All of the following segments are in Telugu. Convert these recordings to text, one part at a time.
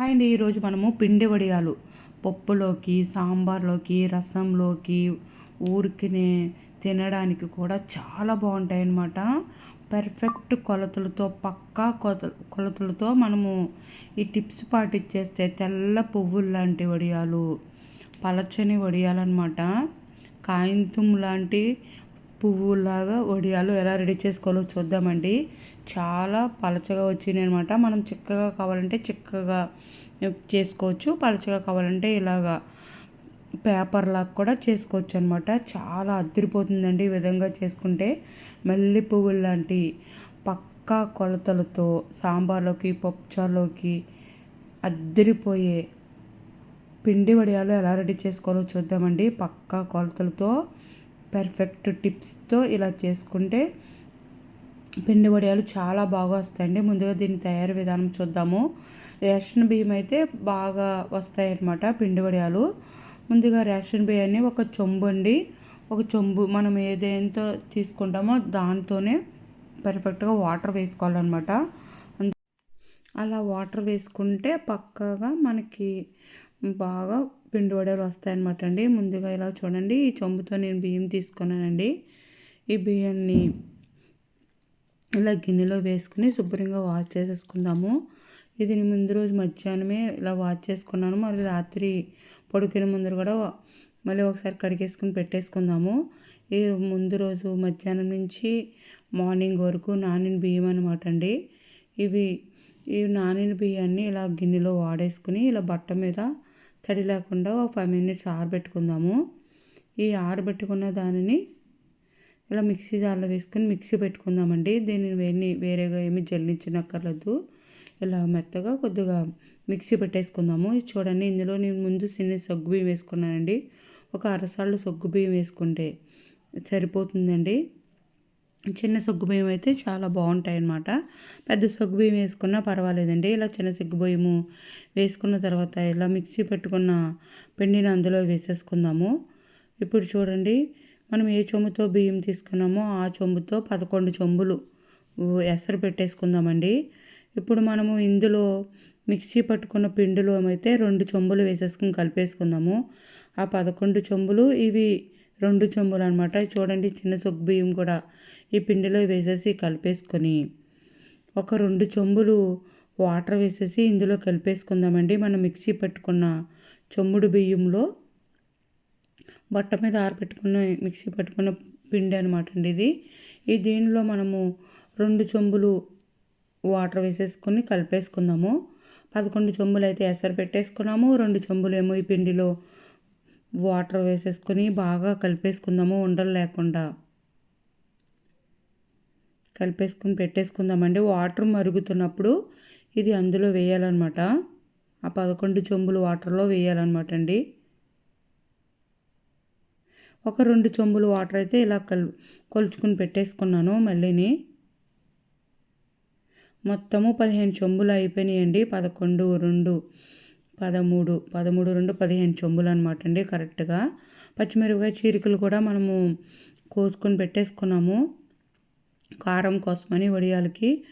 హాయ్ అండి ఈరోజు మనము పిండి వడియాలు. పప్పులోకి సాంబార్లోకి రసంలోకి ఊరికినే తినడానికి కూడా చాలా బాగుంటాయి అన్నమాట పర్ఫెక్ట్ కొలతలతో పక్కా కొత కొలతలతో మనము ఈ టిప్స్ పాటించేస్తే తెల్ల పువ్వులు లాంటి వడియాలు పలచని వడియాలన్నమాట. కాయింతం లాంటి పువ్వులాగా వడియాలు ఎలా రెడీ చేసుకోవాలో చూద్దామండి. చాలా పలచగా వచ్చినాయి అనమాట మనం చిక్కగా కావాలంటే చిక్కగా చేసుకోవచ్చు. పలచగా కావాలంటే ఇలాగా పేపర్ లాగా కూడా చేసుకోవచ్చు అనమాట చాలా అద్దరిపోతుందండి ఈ విధంగా చేసుకుంటే. మల్లె పువ్వులు లాంటి పక్కా కొలతలతో సాంబార్లోకి పప్పుచారులోకి అద్దరిపోయే పిండి వడియాలు ఎలా రెడీ చేసుకోవాలో చూద్దామండి. పక్కా కొలతలతో పర్ఫెక్ట్ టిప్స్తో ఇలా చేసుకుంటే పిండి వడియాలు చాలా బాగా వస్తాయండి. ముందుగా దీని తయారు విధానం చూద్దాము. రేషన్ బియ్యం అయితే బాగా వస్తాయి అన్నమాట పిండి వడియాలు. ముందుగా రేషన్ బియ్యాన్ని ఒక చెంబు అండి. ఒక చెంబు మనం ఏదేంతో తీసుకుంటామో దాంతోనే పర్ఫెక్ట్గా వాటర్ వేసుకోవాలన్నమాట. అలా వాటర్ వేసుకుంటే పక్కగా మనకి బాగా పిండి వడలు వస్తాయన్నమాట అండి. ముందుగా ఇలా చూడండి ఈ చెంబుతో నేను బియ్యం తీసుకున్నానండి. ఈ బియ్యాన్ని ఇలా గిన్నెలో వేసుకుని శుభ్రంగా వాష్ చేసేసుకుందాము. ఇది ముందు రోజు మధ్యాహ్నమే ఇలా వాష్ చేసుకున్నాను. మరి రాత్రి పడుకునే ముందర కూడా మళ్ళీ ఒకసారి కడిగేసుకుని పెట్టేసుకుందాము. ఈ ముందు రోజు మధ్యాహ్నం నుంచి మార్నింగ్ వరకు నానిన బియ్యం అనమాట అండి. ఇవి ఈ నానిన బియ్యాన్ని ఇలా గిన్నెలో వాడేసుకుని ఇలా బట్ట మీద తడి లేకుండా ఒక ఫైవ్ మినిట్స్ ఆరబెట్టుకుందాము. ఈ ఆరబెట్టుకున్న దానిని ఇలా మిక్సీ జార్లో వేసుకొని మిక్సీ పెట్టుకుందామండి. దీన్ని వేని వేరేగా ఏమి జల్లించనక్కర్లేదు. ఇలా మెత్తగా కొద్దిగా మిక్సీ పెట్టేసుకుందాము. చూడండి ఇందులో నేను ముందు చిన్న సగ్గు బియ్యం వేసుకున్నానండి. ఒక అరసాళ్ళు సగ్గు బియ్యం వేసుకుంటే సరిపోతుందండి. చిన్న సొగ్గు బియ్యం అయితే చాలా బాగుంటాయి అన్నమాట పెద్ద సొగ్గు బియ్యం వేసుకున్నా పర్వాలేదండి. ఇలా చిన్న సగ్గు బియ్యము వేసుకున్న తర్వాత ఇలా మిక్సీ పెట్టుకున్న పిండిని అందులో వేసేసుకుందాము. ఇప్పుడు చూడండి మనం ఏ చెంబుతో బియ్యం తీసుకున్నామో ఆ చెంబుతో పదకొండు చెంబులు ఎసరు పెట్టేసుకుందామండి. ఇప్పుడు మనము ఇందులో మిక్సీ పట్టుకున్న పిండిలో అయితే రెండు చెంబులు వేసేసుకుని కలిపేసుకుందాము. ఆ పదకొండు చెంబులు ఇవి రెండు చెంబులు అనమాట చూడండి చిన్న సొగ్గు బియ్యం కూడా. ఈ పిండిలో వేసేసి కలిపేసుకొని ఒక రెండు చెంబులు వాటర్ వేసేసి ఇందులో కలిపేసుకుందామండి. మనం మిక్సీ పెట్టుకున్న చెంబుడు బియ్యంలో బట్ట మీద ఆరబెట్టుకున్న మిక్సీ పెట్టుకున్న పిండి అనమాట అండి ఇది. ఈ దీనిలో మనము రెండు చెంబులు వాటర్ వేసేసుకొని కలిపేసుకుందాము. పదకొండు చెంబులు అయితే ఎసరు పెట్టేసుకున్నాము. రెండు చెంబులు ఏమో ఈ పిండిలో వాటర్ వేసేసుకొని బాగా కలిపేసుకుందాము ఉండలు లేకుండా. కలిపేసుకుని పెట్టేసుకుందామండి. వాటర్ మరుగుతున్నప్పుడు ఇది అందులో వేయాలన్నమాట. ఆ పదకొండు చెంబులు వాటర్లో వేయాలన్నమాట అండి ఒక రెండు చెంబులు వాటర్ అయితే ఇలా కల్ కొలుచుకుని పెట్టేసుకున్నాను మళ్ళీని. మొత్తము పదిహేను చెంబులు అయిపోయినాయండి. పదకొండు రెండు. పదమూడు పదమూడు రెండు పదిహేను చెంబులు అనమాట అండి కరెక్ట్గా. పచ్చిమిరపకాయ చీరికలు కూడా మనము కోసుకొని పెట్టేసుకున్నాము. కారం కోసమని వడియాలకి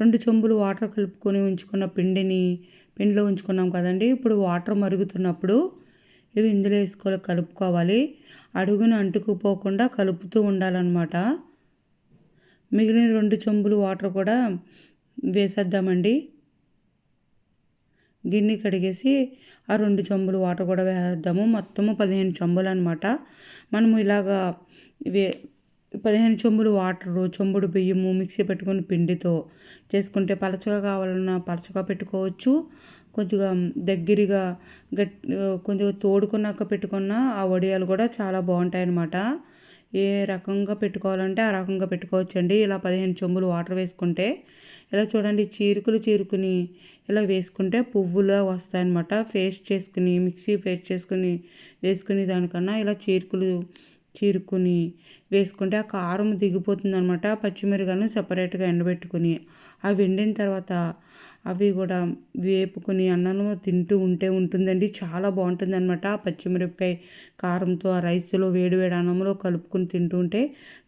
రెండు చెంబులు వాటర్ కలుపుకొని ఉంచుకున్న పిండిని పిండిలో ఉంచుకున్నాం కదండి. ఇప్పుడు వాటర్ మరుగుతున్నప్పుడు ఇవి ఇందులో వేసుకోవాలి కలుపుకోవాలి. అడుగును అంటుకుపోకుండా కలుపుతూ ఉండాలన్నమాట. మిగిలిన రెండు చెంబులు వాటర్ కూడా వేసేద్దామండి. గిన్నె కడిగేసి ఆ రెండు చెంబులు వాటర్ కూడా వేద్దాము. మొత్తము పదిహేను చెంబులు అనమాట మనము ఇలాగా వే పదిహేను చెంబులు వాటరు చెంబుడు బియ్యము మిక్సీ పెట్టుకుని పిండితో చేసుకుంటే పలచగా కావాలన్నా పలచగా పెట్టుకోవచ్చు. కొద్దిగా దగ్గరగా గట్ కొంచెం తోడుకున్నాక పెట్టుకున్న ఆ వడియాలు కూడా చాలా బాగుంటాయి అన్నమాట ఏ రకంగా పెట్టుకోవాలంటే ఆ రకంగా పెట్టుకోవచ్చండి. ఇలా పదిహేను చెంబులు వాటర్ వేసుకుంటే ఇలా చూడండి చీరుకులు చీరుకుని ఇలా వేసుకుంటే పువ్వులా వస్తాయన్నమాట. పేస్ట్ చేసుకుని మిక్సీ పేస్ట్ చేసుకుని వేసుకుని దానికన్నా ఇలా చీరుకులు చీరుకుని వేసుకుంటే ఆ కారం దిగిపోతుంది అనమాట పచ్చిమిరకాయలను సపరేట్గా ఎండబెట్టుకుని అవి ఎండిన తర్వాత అవి కూడా వేపుకొని అన్నంలో తింటూ ఉంటే ఉంటుందండి. చాలా బాగుంటుంది అనమాట పచ్చిమిరపకాయ కారంతో ఆ రైస్లో వేడి వేడి అన్నంలో కలుపుకొని తింటూ ఉంటే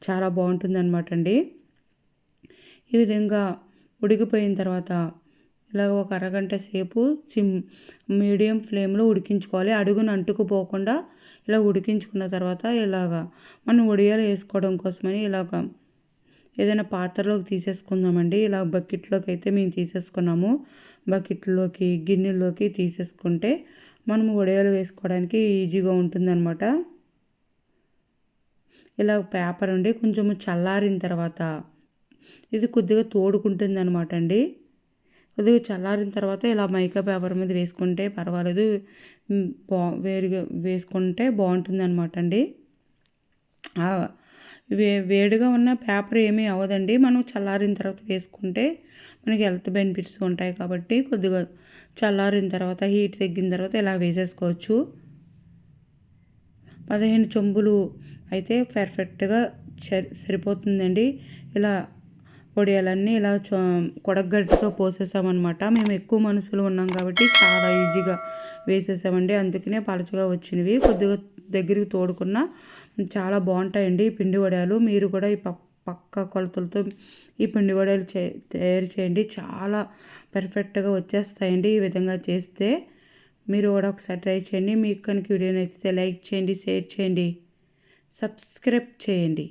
చాలా బాగుంటుంది అనమాట అండి. ఈ విధంగా ఉడికిపోయిన తర్వాత ఇలాగ ఒక అరగంట సేపు సిమ్ మీడియం ఫ్లేమ్లో ఉడికించుకోవాలి. అడుగున అంటుకుపోకుండా ఇలా ఉడికించుకున్న తర్వాత ఇలాగా మనం వడియాలు వేసుకోవడం కోసమని ఇలాగ ఏదైనా పాత్రలోకి తీసేసుకుందామండి. ఇలా బకెట్లోకి అయితే మేము తీసేసుకున్నాము. బకెట్లోకి గిన్నెల్లోకి తీసేసుకుంటే మనము వడియాలు వేసుకోవడానికి ఈజీగా ఉంటుందన్నమాట. ఇలా పేపర్ ఉండి కొంచెము చల్లారిన తర్వాత ఇది కొద్దిగా తోడుకుంటుంది అనమాట అండి. కొద్దిగా చల్లారిన తర్వాత ఇలా మైకా పేపర్ మీద వేసుకుంటే పర్వాలేదు. బా వేరుగా వేసుకుంటే బాగుంటుంది అనమాట అండి వే వేడిగా ఉన్న పేపర్ ఏమీ అవ్వదండి. మనం చల్లారిన తర్వాత వేసుకుంటే మనకి హెల్త్ బెనిఫిట్స్ ఉంటాయి కాబట్టి కొద్దిగా చల్లారిన తర్వాత హీట్ తగ్గిన తర్వాత ఇలా వేసేసుకోవచ్చు. పదిహేను చెంబులు అయితే పర్ఫెక్ట్గా సరిపోతుందండి. ఇలా పొడియాలన్నీ ఇలా కొడగడ్డతో పోసేసామన్నమాట. మేము ఎక్కువ మనుషులు ఉన్నాం కాబట్టి చాలా ఈజీగా వేసేసామండి. అందుకనే పలచగా వచ్చినవి. కొద్దిగా దగ్గరికి తోడుకున్న చాలా బాగుంటాయండి ఈ పిండి వడియాలు మీరు కూడా ఈ పక్క కొలతలతో ఈ పిండి వడలు చే తయారు చేయండి. చాలా పర్ఫెక్ట్గా వచ్చేస్తాయండి ఈ విధంగా చేస్తే. మీరు కూడా ఒకసారి ట్రై చేయండి. మీకు కనుక వీడియో నచ్చితే లైక్ చేయండి షేర్ చేయండి సబ్స్క్రైబ్ చేయండి.